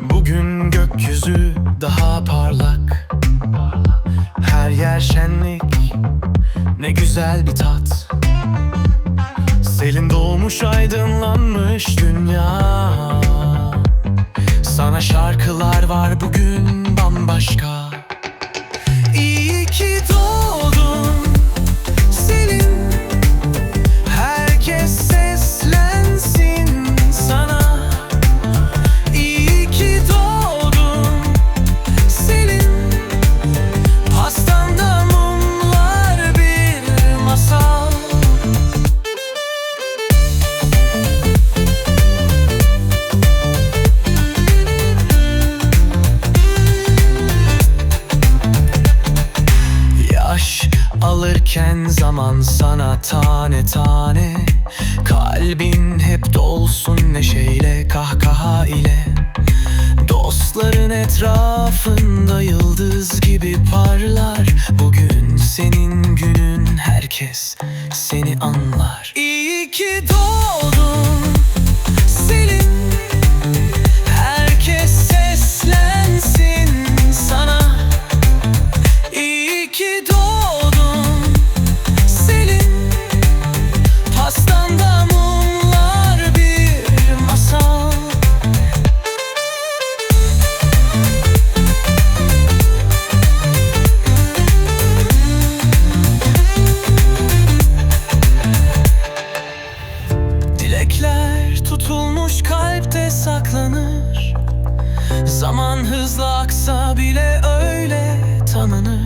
Bugün gökyüzü daha parlak. Her yer şenlik. Ne güzel bir tat. Selin doğmuş aydınlanmış bugün Yaş alırken zaman sana tane tane. Kalbin hep dolsun neşeyle kahkaha ile. Dostların etrafında yıldız gibi parlar. Bugün senin günün herkes seni anlar. İyi ki doğdun Zaman aksa bile öyle tanınır